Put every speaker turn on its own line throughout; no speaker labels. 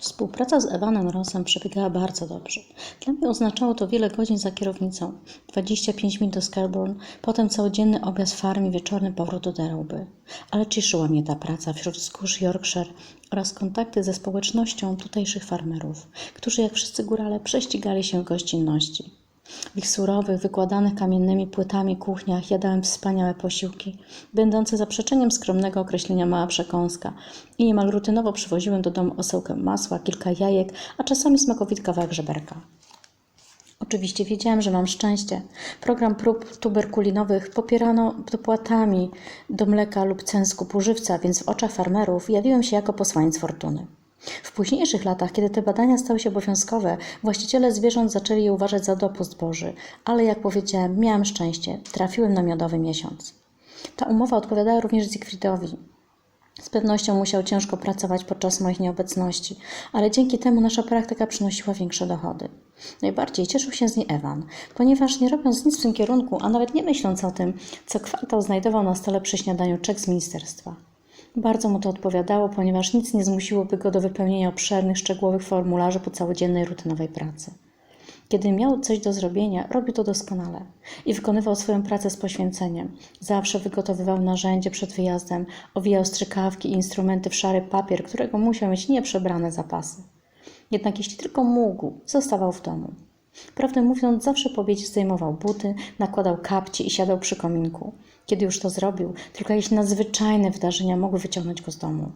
Współpraca z Evanem Rossem przebiegała bardzo dobrze. Dla mnie oznaczało to wiele godzin za kierownicą, 25 mil do Scarbourne, potem całodzienny objazd farm i wieczorny powrót do Derby. Ale cieszyła mnie ta praca wśród wzgórz Yorkshire oraz kontakty ze społecznością tutejszych farmerów, którzy jak wszyscy górale prześcigali się w gościnności. W ich surowych, wykładanych kamiennymi płytami kuchniach jadałem wspaniałe posiłki, będące zaprzeczeniem skromnego określenia mała przekąska i niemal rutynowo przywoziłem do domu osełkę masła, kilka jajek, a czasami smakowity kawałek żeberka. Oczywiście wiedziałem, że mam szczęście. Program prób tuberkulinowych popierano dopłatami do mleka lub cen skupu żywca, więc w oczach farmerów jawiłem się jako posłaniec fortuny. W późniejszych latach, kiedy te badania stały się obowiązkowe, właściciele zwierząt zaczęli je uważać za dopust Boży, ale jak powiedziałem, miałem szczęście, trafiłem na miodowy miesiąc. Ta umowa odpowiadała również Siegfriedowi. Z pewnością musiał ciężko pracować podczas moich nieobecności, ale dzięki temu nasza praktyka przynosiła większe dochody. Najbardziej cieszył się z niej Ewan, ponieważ nie robiąc nic w tym kierunku, a nawet nie myśląc o tym, co kwartał znajdował na stole przy śniadaniu czek z ministerstwa. Bardzo mu to odpowiadało, ponieważ nic nie zmusiłoby go do wypełnienia obszernych, szczegółowych formularzy po całodziennej, rutynowej pracy. Kiedy miał coś do zrobienia, robił to doskonale i wykonywał swoją pracę z poświęceniem. Zawsze wygotowywał narzędzie przed wyjazdem, owijał strzykawki i instrumenty w szary papier, którego musiał mieć nieprzebrane zapasy. Jednak jeśli tylko mógł, zostawał w domu. Prawdę mówiąc, zawsze po obiedzie zdejmował buty, nakładał kapci i siadał przy kominku. Kiedy już to zrobił, tylko jakieś nadzwyczajne wydarzenia mogły wyciągnąć go z domu.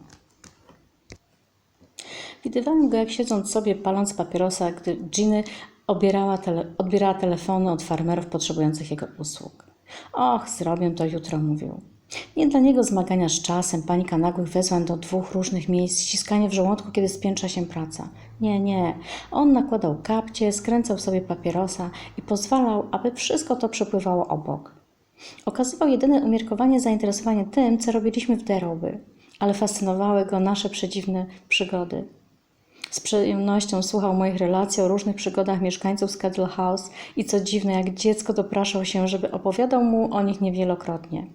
Widywałem go, jak siedząc sobie, paląc papierosa, gdy Ginny obierała tele, odbierała telefony od farmerów potrzebujących jego usług. Och, zrobię to jutro, mówił. Nie dla niego zmagania z czasem, panika nagłych wezwań do dwóch różnych miejsc, ściskanie w żołądku, kiedy spiętrza się praca. Nie, nie. On nakładał kapcie, skręcał sobie papierosa i pozwalał, aby wszystko to przepływało obok. Okazywał jedyne umiarkowanie zainteresowanie tym, co robiliśmy w Deroby, ale fascynowały go nasze przedziwne przygody. Z przyjemnością słuchał moich relacji o różnych przygodach mieszkańców Schedule House i co dziwne, jak dziecko dopraszał się, żeby opowiadał mu o nich niewielokrotnie.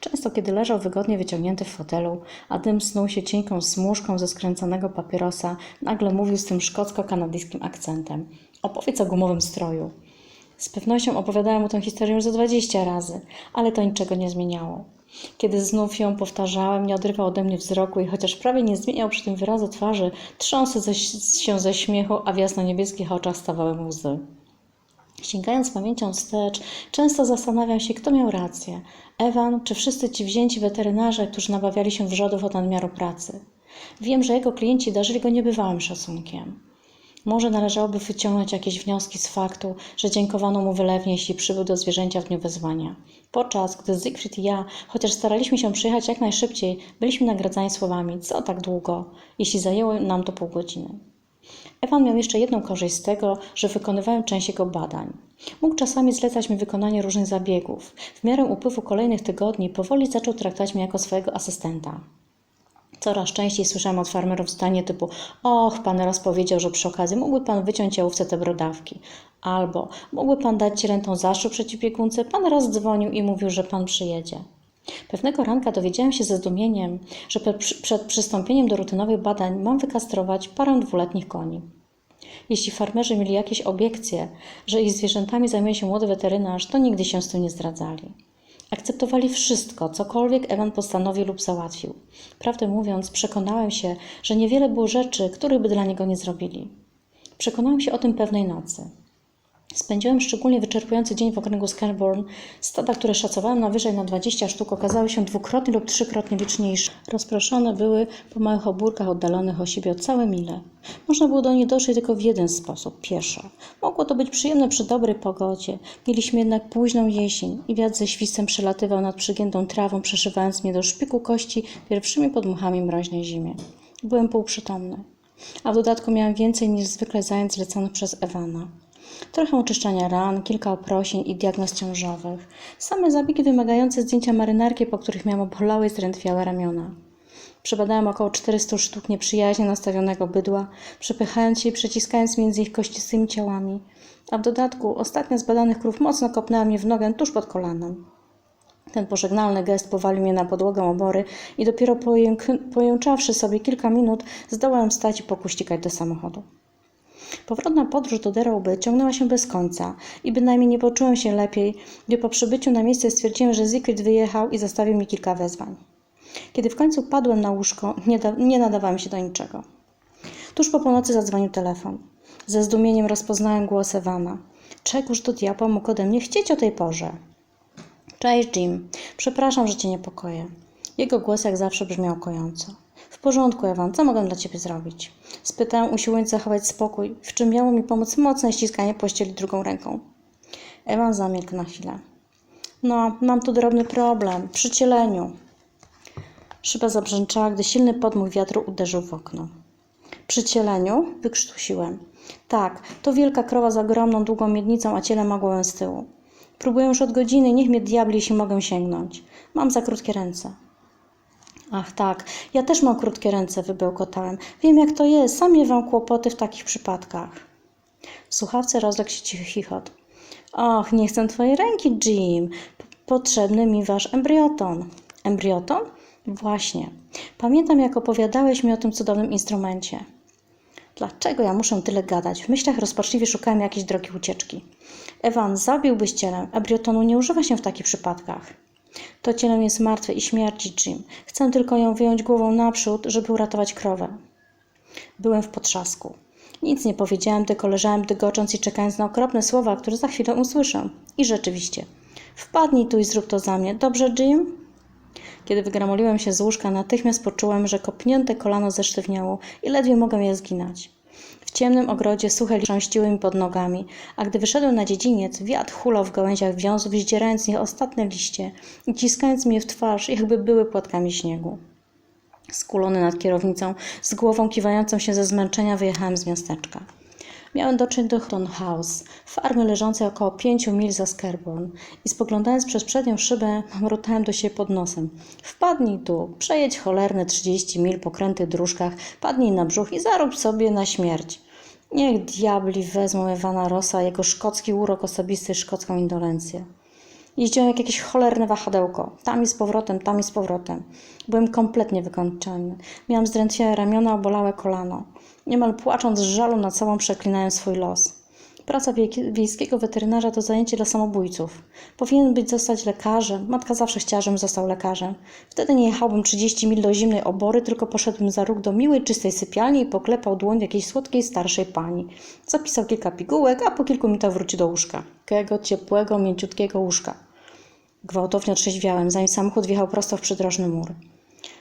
Często, kiedy leżał wygodnie wyciągnięty w fotelu, a dym snuł się cienką smużką ze skręconego papierosa, nagle mówił z tym szkocko-kanadyjskim akcentem. Opowiedz o gumowym stroju. Z pewnością opowiadałem mu tę historię już za dwadzieścia razy, ale to niczego nie zmieniało. Kiedy znów ją powtarzałem, nie odrywał ode mnie wzroku i chociaż prawie nie zmieniał przy tym wyrazu twarzy, trząsł się ze śmiechu, a w jasno-niebieskich oczach stawały mu łzy. Sięgając pamięcią wstecz, często zastanawiam się, kto miał rację. Ewan czy wszyscy ci wzięci weterynarze, którzy nabawiali się wrzodów od nadmiaru pracy. Wiem, że jego klienci darzyli go niebywałym szacunkiem. Może należałoby wyciągnąć jakieś wnioski z faktu, że dziękowano mu wylewnie, jeśli przybył do zwierzęcia w dniu wezwania. Podczas gdy Siegfried i ja, chociaż staraliśmy się przyjechać jak najszybciej, byliśmy nagradzani słowami, co tak długo, jeśli zajęło nam to pół godziny. Ewan miał jeszcze jedną korzyść z tego, że wykonywałem część jego badań. Mógł czasami zlecać mi wykonanie różnych zabiegów. W miarę upływu kolejnych tygodni powoli zaczął traktować mnie jako swojego asystenta. Coraz częściej słyszałem od farmerów zdanie typu Och, pan raz powiedział, że przy okazji mógłby pan wyciąć jałówce te brodawki. Albo mógłby pan dać cielętą zaszczu przeciwbiegunce, pan raz dzwonił i mówił, że pan przyjedzie. Pewnego ranka dowiedziałem się ze zdumieniem, że przed przystąpieniem do rutynowych badań mam wykastrować parę dwuletnich koni. Jeśli farmerzy mieli jakieś obiekcje, że ich zwierzętami zajmuje się młody weterynarz, to nigdy się z tym nie zdradzali. Akceptowali wszystko, cokolwiek Ewan postanowił lub załatwił. Prawdę mówiąc, przekonałem się, że niewiele było rzeczy, których by dla niego nie zrobili. Przekonałem się o tym pewnej nocy. Spędziłem szczególnie wyczerpujący dzień w okręgu Scarbourne. Stada, które szacowałem na wyżej na 20 sztuk, okazały się dwukrotnie lub trzykrotnie liczniejsze. Rozproszone były po małych obórkach oddalonych o siebie o całe mile. Można było do nich dotrzeć tylko w jeden sposób pieszo. Mogło to być przyjemne przy dobrej pogodzie. Mieliśmy jednak późną jesień i wiatr ze świstem przelatywał nad przygiętą trawą, przeszywając mnie do szpiku kości pierwszymi podmuchami mroźnej zimy. Byłem półprzytomny. A w dodatku miałem więcej niż zwykle zajęć zleconych przez Ewana. Trochę oczyszczania ran, kilka oprosień i diagnoz ciążowych. Same zabiegi wymagające zdjęcia marynarki, po których miałam obolałe i zdrętwiałe ramiona. Przebadałem około 400 sztuk nieprzyjaźnie nastawionego bydła, przepychając się i przeciskając między ich kościstymi ciałami. A w dodatku ostatnia z badanych krów mocno kopnęła mnie w nogę tuż pod kolanem. Ten pożegnalny gest powalił mnie na podłogę obory i dopiero pojęk- pojęczawszy sobie kilka minut, zdołałem wstać i pokuścikać do samochodu. Powrotna podróż do Derałby ciągnęła się bez końca i bynajmniej nie poczułem się lepiej, gdy po przybyciu na miejsce stwierdziłem, że Zikrit wyjechał i zostawił mi kilka wezwań. Kiedy w końcu padłem na łóżko, nie, da- nie nadawałem się do niczego. Tuż po północy zadzwonił telefon. Ze zdumieniem rozpoznałem głos Ewana. Czegóż do diabła mógł ode mnie chcieć o tej porze? Cześć, Jim. Przepraszam, że cię niepokoję. Jego głos jak zawsze brzmiał kojąco. Porządku, Ewan, co mogę dla ciebie zrobić? Spytałem, usiłując zachować spokój, w czym miało mi pomóc mocne ściskanie pościeli drugą ręką. Ewan zamilkł na chwilę. No, mam tu drobny problem. Przy cieleniu. Szyba zabrzęczała, gdy silny podmuch wiatru uderzył w okno. Przy cieleniu? Wykrztusiłem. Tak, to wielka krowa z ogromną, długą miednicą, a ciele ma głowę z tyłu. Próbuję już od godziny, niech mnie diabli, jeśli mogę sięgnąć. Mam za krótkie ręce. Ach tak, ja też mam krótkie ręce, wybełkotałem. Wiem jak to jest, sam miewam kłopoty w takich przypadkach. W słuchawce rozległ się cichy chichot. Och, nie chcę twojej ręki, Jim. Potrzebny mi wasz embrioton. Embrioton? Właśnie. Pamiętam, jak opowiadałeś mi o tym cudownym instrumencie. Dlaczego ja muszę tyle gadać? W myślach rozpaczliwie szukałem jakiejś drogi ucieczki. Ewan, zabiłbyś cielem. Embriotonu nie używa się w takich przypadkach. To ciele jest martwe i śmierci, Jim. Chcę tylko ją wyjąć głową naprzód, żeby uratować krowę. Byłem w potrzasku. Nic nie powiedziałem, tylko leżałem dygocząc i czekając na okropne słowa, które za chwilę usłyszę. I rzeczywiście. Wpadnij tu i zrób to za mnie. Dobrze, Jim? Kiedy wygramoliłem się z łóżka, natychmiast poczułem, że kopnięte kolano zesztywniało i ledwie mogę je zginać. W ciemnym ogrodzie suche trząściły mi pod nogami, a gdy wyszedłem na dziedziniec, wiatr hulał w gałęziach wiązów, zdzierając z nich ostatnie liście i ciskając mi je w twarz, jakby były płatkami śniegu. Skulony nad kierownicą, z głową kiwającą się ze zmęczenia, wyjechałem z miasteczka. Miałem dotrzeć do Houghton House, farmy leżącej około pięciu mil za Skerborn i spoglądając przez przednią szybę, mamrotałem do siebie pod nosem. Wpadnij tu, przejedź cholerne 30 mil po krętych dróżkach, padnij na brzuch i zarób sobie na śmierć. Niech diabli wezmą Ewana Rossa, jego szkocki urok osobisty, szkocką indolencję. Jeździłem jak jakieś cholerne wahadełko. Tam i z powrotem, tam i z powrotem. Byłem kompletnie wykończony. Miałem zdrętwiałe ramiona, obolałe kolano. Niemal płacząc z żalu nad sobą przeklinałem swój los. Praca wiejskiego weterynarza to zajęcie dla samobójców. Powinien być zostać lekarzem. Matka zawsze chciała, żebym został lekarzem. Wtedy nie jechałbym 30 mil do zimnej obory, tylko poszedłbym za róg do miłej, czystej sypialni i poklepał dłoń jakiejś słodkiej, starszej pani. Zapisał kilka pigułek, a po kilku minutach wrócił do łóżka. Takiego ciepłego, mięciutkiego łóżka. Gwałtownie otrzeźwiałem, zanim samochód wjechał prosto w przydrożny mur.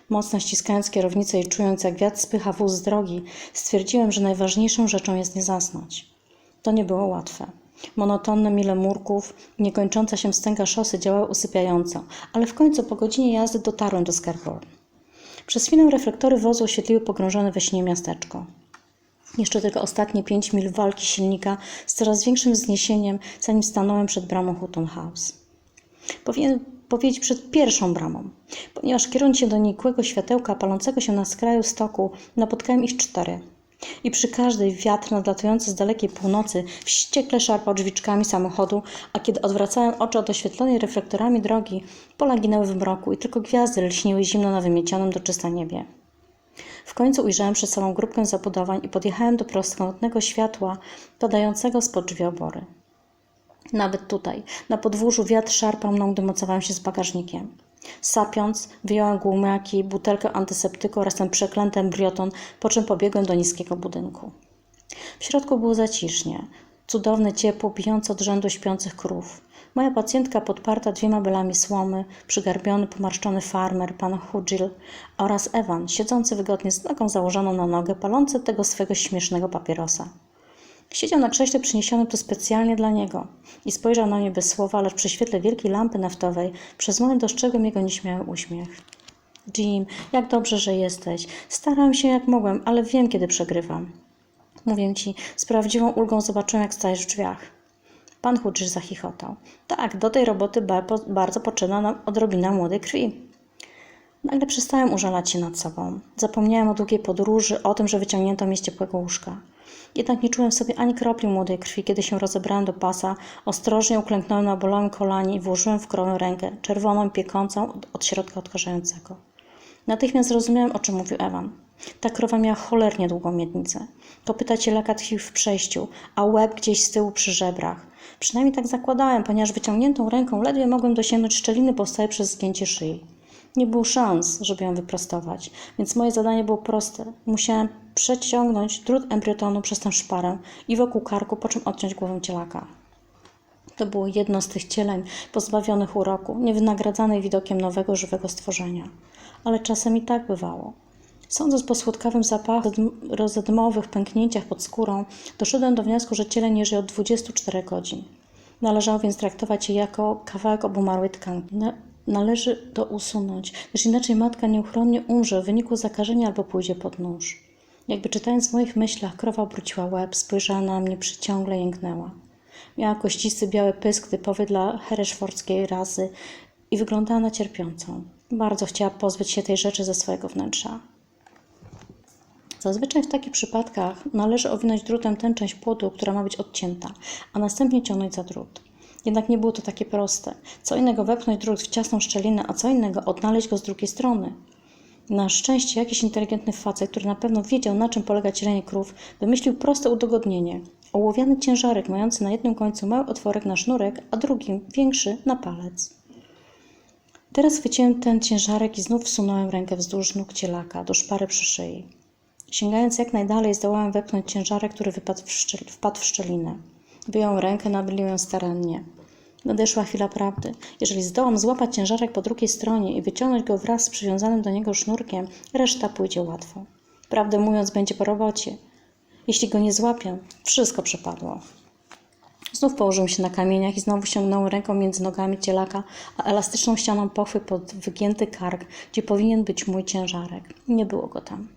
Mocno ściskając kierownicę i czując, jak wiatr spycha wóz z drogi, stwierdziłem, że najważniejszą rzeczą jest nie zasnąć. To nie było łatwe. Monotonne mile murków niekończąca się wstęga szosy działały usypiająco, ale w końcu po godzinie jazdy dotarłem do Scarbourne. Przez chwilę reflektory wozu oświetliły pogrążone we śnie miasteczko. Jeszcze tylko ostatnie pięć mil walki silnika z coraz większym wzniesieniem, zanim stanąłem przed bramą Houghton House. Powinien powiedzieć przed pierwszą bramą, ponieważ kierując się do nikłego światełka palącego się na skraju stoku, napotkałem ich cztery. I przy każdej wiatr nadlatujący z dalekiej północy wściekle szarpał drzwiczkami samochodu, a kiedy odwracałem oczy od oświetlonej reflektorami drogi, pola ginęły w mroku i tylko gwiazdy lśniły zimno na wymiecionym do czysta niebie. W końcu ujrzałem przed sobą grupkę zabudowań i podjechałem do prostokątnego światła padającego spod drzwi obory. Nawet tutaj, na podwórzu, wiatr szarpał mną, gdy mocowałem się z bagażnikiem. Sapiąc, wyjąłem gumiaki, butelkę antyseptyku oraz ten przeklęty embrioton, po czym pobiegłem do niskiego budynku. W środku było zacisznie. Cudowne ciepło, bijące od rzędu śpiących krów. Moja pacjentka podparta dwiema belami słomy, przygarbiony, pomarszczony farmer, pan Hudgil oraz Ewan, siedzący wygodnie z nogą założoną na nogę, palący tego swego śmiesznego papierosa. Siedział na krześle przyniesionym tu specjalnie dla niego i spojrzał na mnie bez słowa, lecz przy świetle wielkiej lampy naftowej przez moment dostrzegłem jego nieśmiały uśmiech. Jim, jak dobrze, że jesteś. Starałem się jak mogłem, ale wiem, kiedy przegrywam. Mówię ci, z prawdziwą ulgą zobaczyłem, jak stajesz w drzwiach. Pan Hudżysz zachichotał. Tak, do tej roboty bardzo potrzebna nam odrobina młodej krwi. Nagle przestałem użalać się nad sobą. Zapomniałem o długiej podróży, o tym, że wyciągnięto mnie z ciepłego łóżka. Jednak nie czułem sobie ani kropli młodej krwi, kiedy się rozebrałem do pasa, ostrożnie uklęknąłem na bolałym kolanie i włożyłem w krowę rękę, czerwoną piekącą od środka odkażającego. Natychmiast zrozumiałem, o czym mówił Ewan. Ta krowa miała cholernie długą miednicę. Kopyta cielaka tkwił w przejściu, a łeb gdzieś z tyłu przy żebrach. Przynajmniej tak zakładałem, ponieważ wyciągniętą ręką ledwie mogłem dosięgnąć szczeliny powstałej przez zgięcie szyi. Nie było szans, żeby ją wyprostować, więc moje zadanie było proste. Musiałem przeciągnąć drut embriotonu przez tę szparę i wokół karku, po czym odciąć głowę cielaka. To było jedno z tych cieleń pozbawionych uroku, niewynagradzanych widokiem nowego, żywego stworzenia. Ale czasem i tak bywało. Sądząc po słodkawym zapachu, rozedmowych pęknięciach pod skórą, doszedłem do wniosku, że ciele nie żyje od 24 godzin. Należało więc traktować je jako kawałek obumarłej tkanki. Na, należy to usunąć, gdyż inaczej matka nieuchronnie umrze w wyniku zakażenia albo pójdzie pod nóż. Jakby czytając w moich myślach, krowa obróciła łeb, spojrzała na mnie przyciągle jęknęła. Miała kościsty biały pysk typowy dla hereszfordzkiej rasy i wyglądała na cierpiącą. Bardzo chciała pozbyć się tej rzeczy ze swojego wnętrza. Zazwyczaj w takich przypadkach należy owinąć drutem tę część płodu, która ma być odcięta, a następnie ciągnąć za drut. Jednak nie było to takie proste. Co innego wepchnąć drut w ciasną szczelinę, a co innego odnaleźć go z drugiej strony. Na szczęście jakiś inteligentny facet, który na pewno wiedział, na czym polega cielenie krów, wymyślił proste udogodnienie. Ołowiany ciężarek mający na jednym końcu mały otworek na sznurek, a drugim większy na palec. Teraz chwyciłem ten ciężarek i znów wsunąłem rękę wzdłuż nóg cielaka, do szpary przy szyi. Sięgając jak najdalej, zdołałem wepchnąć ciężarek, który wypadł w, wpadł w szczelinę. Wyjąłem rękę, nabylił ją starannie. Nadeszła chwila prawdy. Jeżeli zdołam złapać ciężarek po drugiej stronie i wyciągnąć go wraz z przywiązanym do niego sznurkiem, reszta pójdzie łatwo. Prawdę mówiąc, będzie po robocie. Jeśli go nie złapię, wszystko przepadło. Znów położyłem się na kamieniach i znowu sięgnąłem ręką między nogami cielaka, a elastyczną ścianą pochwy pod wygięty kark, gdzie powinien być mój ciężarek. Nie było go tam.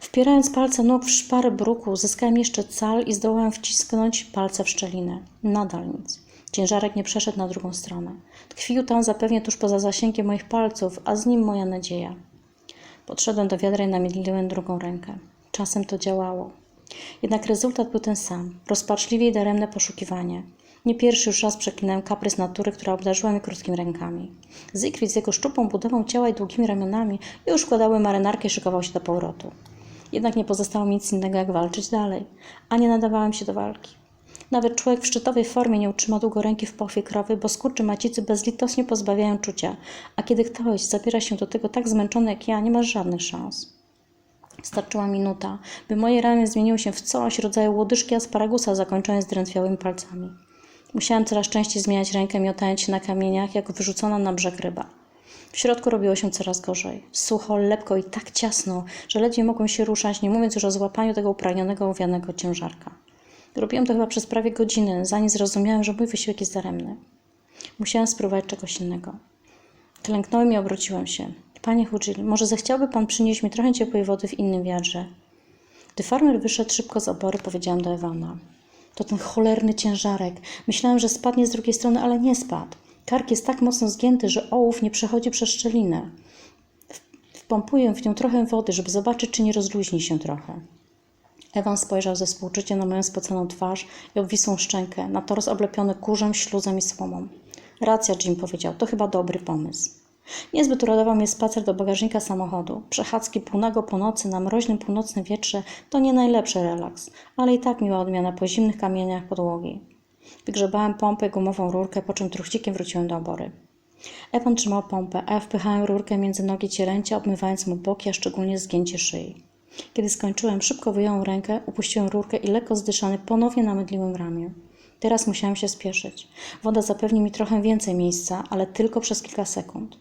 Wpierając palce nóg w szparę bruku, uzyskałem jeszcze cal i zdołałem wcisknąć palce w szczelinę. Nadal nic. Ciężarek nie przeszedł na drugą stronę. Tkwił tam zapewnie tuż poza zasięgiem moich palców, a z nim moja nadzieja. Podszedłem do wiadra i namiedliłem drugą rękę. Czasem to działało. Jednak rezultat był ten sam. Rozpaczliwie i daremne poszukiwanie. Nie pierwszy już raz przeklinałem kaprys natury, która obdarzyła mnie krótkimi rękami. Zygfrid z jego szczupłą budową ciała i długimi ramionami już wkładały marynarkę i szykował się do powrotu. Jednak nie pozostało mi nic innego, jak walczyć dalej, a nie nadawałem się do walki. Nawet człowiek w szczytowej formie nie utrzyma długo ręki w pochwie krowy, bo skurczy macicy bezlitosnie pozbawiają czucia, a kiedy ktoś zabiera się do tego tak zmęczony jak ja, nie ma żadnych szans. Starczyła minuta, by moje ramię zmieniło się w coś rodzaju łodyżki asparagusa zakończone zdrętwiałymi palcami. Musiałem coraz częściej zmieniać rękę, miotając się na kamieniach, jak wyrzucona na brzeg ryba. W środku robiło się coraz gorzej. Sucho, lepko i tak ciasno, że ledwie mogłem się ruszać, nie mówiąc już o złapaniu tego upragnionego owianego ciężarka. Robiłem to chyba przez prawie godzinę, zanim zrozumiałem, że mój wysiłek jest daremny. Musiałem spróbować czegoś innego. Klęknąłem i obróciłem się. Panie Hudżil, może zechciałby pan przynieść mi trochę ciepłej wody w innym wiadrze? Gdy farmer wyszedł szybko z obory, powiedziałam do Ewana. To ten cholerny ciężarek. Myślałem, że spadnie z drugiej strony, ale nie spadł. Kark jest tak mocno zgięty, że ołów nie przechodzi przez szczelinę. Wpompuję w nią trochę wody, żeby zobaczyć, czy nie rozluźni się trochę. Ewan spojrzał ze współczuciem na moją spoconą twarz i obwisłą szczękę, na tors oblepiony kurzem, śluzem i słomą. Racja, Jim powiedział, to chyba dobry pomysł. Niezbyt uradował mnie spacer do bagażnika samochodu. Przechadzki półnago po nocy na mroźnym północnym wietrze to nie najlepszy relaks, ale i tak miła odmiana po zimnych kamieniach podłogi. Wygrzebałem pompę i gumową rurkę, po czym truchcikiem wróciłem do obory. Ewan trzymał pompę, a ja wpychałem rurkę między nogi cielęcia, obmywając mu boki, a szczególnie zgięcie szyi. Kiedy skończyłem, szybko wyjąłem rękę, upuściłem rurkę i lekko zdyszany ponownie namydliłem ramię. Teraz musiałem się spieszyć. Woda zapewni mi trochę więcej miejsca, ale tylko przez kilka sekund.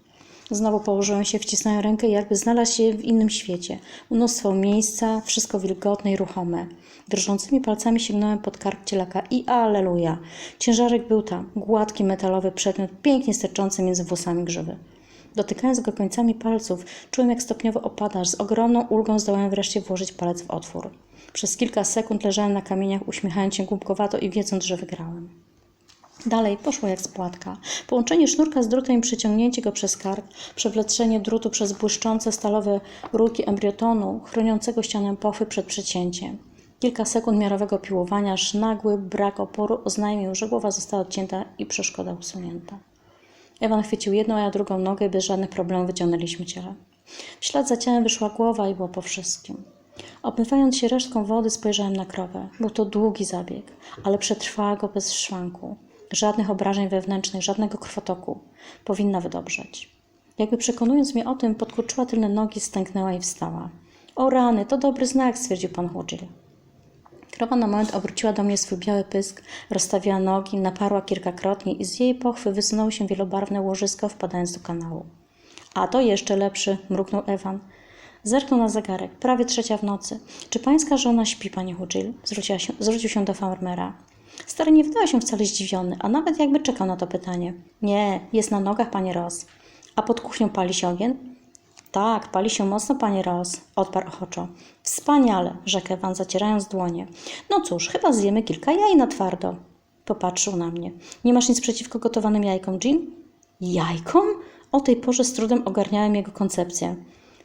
Znowu położyłem się, wcisnąłem rękę, jakby znalazł się w innym świecie. Mnóstwo miejsca, wszystko wilgotne i ruchome. Drżącymi palcami sięgnąłem pod kark cielaka i aleluja. Ciężarek był tam, gładki metalowy przedmiot, pięknie sterczący między włosami grzywy. Dotykając go końcami palców, czułem jak stopniowo opadasz. Z ogromną ulgą zdołałem wreszcie włożyć palec w otwór. Przez kilka sekund leżałem na kamieniach, uśmiechając się głupkowato i wiedząc, że wygrałem. Dalej poszło jak spłatka. Połączenie sznurka z drutem i przyciągnięcie go przez kark, przewleczenie drutu przez błyszczące stalowe rurki embriotonu, chroniącego ścianę pochwy przed przecięciem. Kilka sekund miarowego piłowania, aż nagły brak oporu oznajmił, że głowa została odcięta i przeszkoda usunięta. Ewan chwycił jedną, a ja drugą nogę i bez żadnych problemów wyciągnęliśmy ciele. W ślad za ciałem wyszła głowa i było po wszystkim. Obmywając się resztką wody, spojrzałem na krowę. Był to długi zabieg, ale przetrwała go bez szwanku. Żadnych obrażeń wewnętrznych, żadnego krwotoku. Powinna wydobrzeć. Jakby przekonując mnie o tym, podkurczyła tylne nogi, stęknęła i wstała. O rany, to dobry znak, stwierdził pan Hudżil. Krowa na moment obróciła do mnie swój biały pysk, rozstawiła nogi, naparła kilkakrotnie i z jej pochwy wysunęło się wielobarwne łożysko, wpadając do kanału. A to jeszcze lepszy, mruknął Ewan. Zerknął na zegarek. Prawie trzecia w nocy. Czy pańska żona śpi, panie się, zwrócił się do farmera. Stary nie wydał się wcale zdziwiony, a nawet jakby czekał na to pytanie. Nie, jest na nogach, panie Ross. A pod kuchnią pali się ogień? Tak, pali się mocno, panie Ross, odparł ochoczo. Wspaniale, rzekł Ewan, zacierając dłonie. No cóż, chyba zjemy kilka jaj na twardo. Popatrzył na mnie. Nie masz nic przeciwko gotowanym jajkom, Jean? Jajkom? O tej porze z trudem ogarniałem jego koncepcję.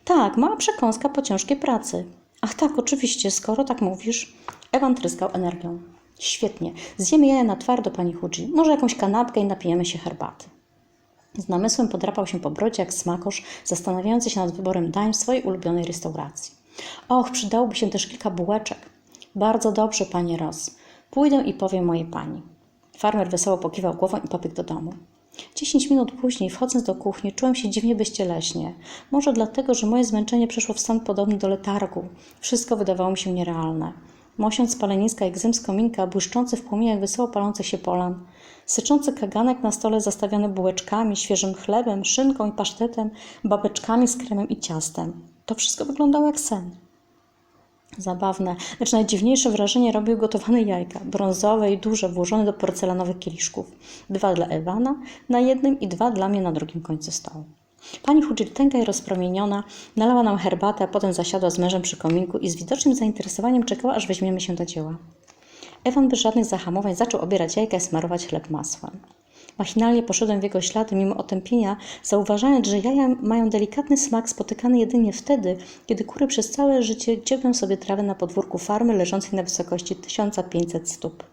Tak, mała przekąska po ciężkiej pracy. Ach tak, oczywiście, skoro tak mówisz. Ewan tryskał energią. Świetnie. Zjemy jaja na twardo, pani Hudzi. Może jakąś kanapkę i napijemy się herbaty. Z namysłem podrapał się po brodzie jak smakosz, zastanawiający się nad wyborem dań w swojej ulubionej restauracji. Och, przydałoby się też kilka bułeczek. Bardzo dobrze, panie Ross. Pójdę i powiem mojej pani. Farmer wesoło pokiwał głową i pobiegł do domu. Dziesięć minut później, wchodząc do kuchni, czułem się dziwnie bezcieleśnie. Może dlatego, że moje zmęczenie przeszło w stan podobny do letargu. Wszystko wydawało mi się nierealne. Mosiąc spaleniska jak zym z kominka, błyszczący w płomieniach wesoło palących się polan, syczący kaganek na stole zastawiony bułeczkami, świeżym chlebem, szynką i pasztetem, babeczkami z kremem i ciastem. To wszystko wyglądało jak sen. Zabawne, lecz najdziwniejsze wrażenie robiły gotowane jajka, brązowe i duże, włożone do porcelanowych kieliszków. Dwa dla Ewana na jednym i dwa dla mnie na drugim końcu stołu. Pani i rozpromieniona, nalała nam herbatę, potem zasiadła z mężem przy kominku i z widocznym zainteresowaniem czekała, aż weźmiemy się do dzieła. Ewan bez żadnych zahamowań zaczął obierać jajka i smarować chleb masłem. Machinalnie poszedłem w jego ślady, mimo otępienia, zauważając, że jaja mają delikatny smak spotykany jedynie wtedy, kiedy kury przez całe życie dziebią sobie trawę na podwórku farmy leżącej na wysokości 1500 stóp.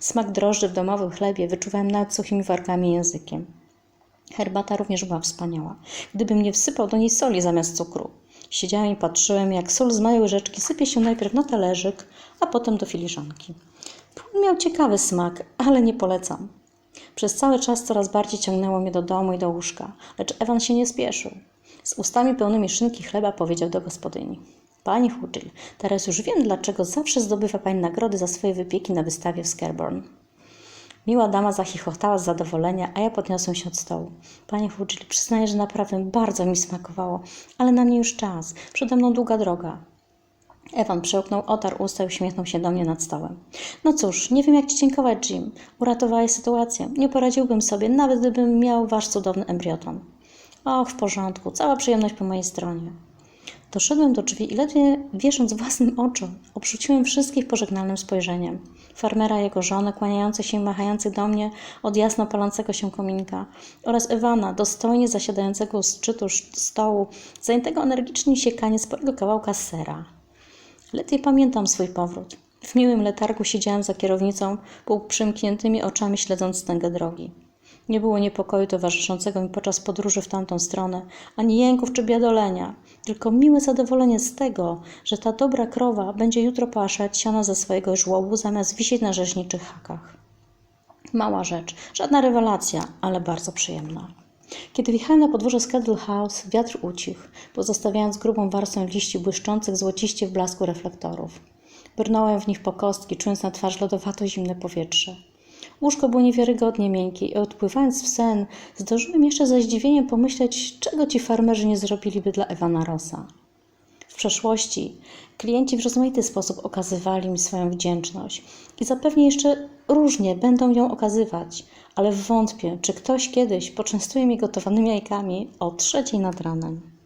Smak drożdży w domowym chlebie wyczuwałem nawet suchymi wargami językiem. Herbata również była wspaniała. Gdybym nie wsypał do niej soli zamiast cukru. Siedziałem i patrzyłem, jak sól z małej łyżeczki sypie się najpierw na talerzyk, a potem do filiżanki. Płyn miał ciekawy smak, ale nie polecam. Przez cały czas coraz bardziej ciągnęło mnie do domu i do łóżka, lecz Ewan się nie spieszył. Z ustami pełnymi szynki chleba powiedział do gospodyni. Pani Hudżil, teraz już wiem, dlaczego zawsze zdobywa Pani nagrody za swoje wypieki na wystawie w Skerborn. Miła dama zachichotała z zadowolenia, a ja podniosłem się od stołu. Panie Hudżil, przyznaję, że naprawdę bardzo mi smakowało, ale na mnie już czas. Przede mną długa droga. Ewan przełknął, otarł usta i uśmiechnął się do mnie nad stołem. No cóż, nie wiem jak Ci dziękować, Jim. Uratowałeś sytuację. Nie poradziłbym sobie, nawet gdybym miał Wasz cudowny embrioton. Och, w porządku, cała przyjemność po mojej stronie. Doszedłem do drzwi i ledwie wierząc własnym oczom, obrzuciłem wszystkich pożegnalnym spojrzeniem. Farmera, jego żonę, kłaniających się i machających do mnie od jasno palącego się kominka oraz Ewana, dostojnie zasiadającego u szczytu stołu, zajętego energicznie siekanie sporego kawałka sera. Ledwie pamiętam swój powrót. W miłym letargu siedziałem za kierownicą, półprzymkniętymi oczami śledząc tęgę drogi. Nie było niepokoju towarzyszącego mi podczas podróży w tamtą stronę, ani jęków czy biadolenia, tylko miłe zadowolenie z tego, że ta dobra krowa będzie jutro paszać siana ze swojego żłobu zamiast wisieć na rzeźniczych hakach. Mała rzecz, żadna rewelacja, ale bardzo przyjemna. Kiedy wjechałem na podwórze Skedle House, wiatr ucichł, pozostawiając grubą warstwę liści błyszczących złociście w blasku reflektorów. Brnąłem w nich po kostki, czując na twarz lodowato-zimne powietrze. Łóżko było niewiarygodnie miękkie i odpływając w sen, zdążyłem jeszcze ze zdziwieniem pomyśleć, czego ci farmerzy nie zrobiliby dla Ewana Rossa. W przeszłości klienci w rozmaity sposób okazywali mi swoją wdzięczność i zapewne jeszcze różnie będą ją okazywać, ale wątpię, czy ktoś kiedyś poczęstuje mnie gotowanymi jajkami o trzeciej nad ranem.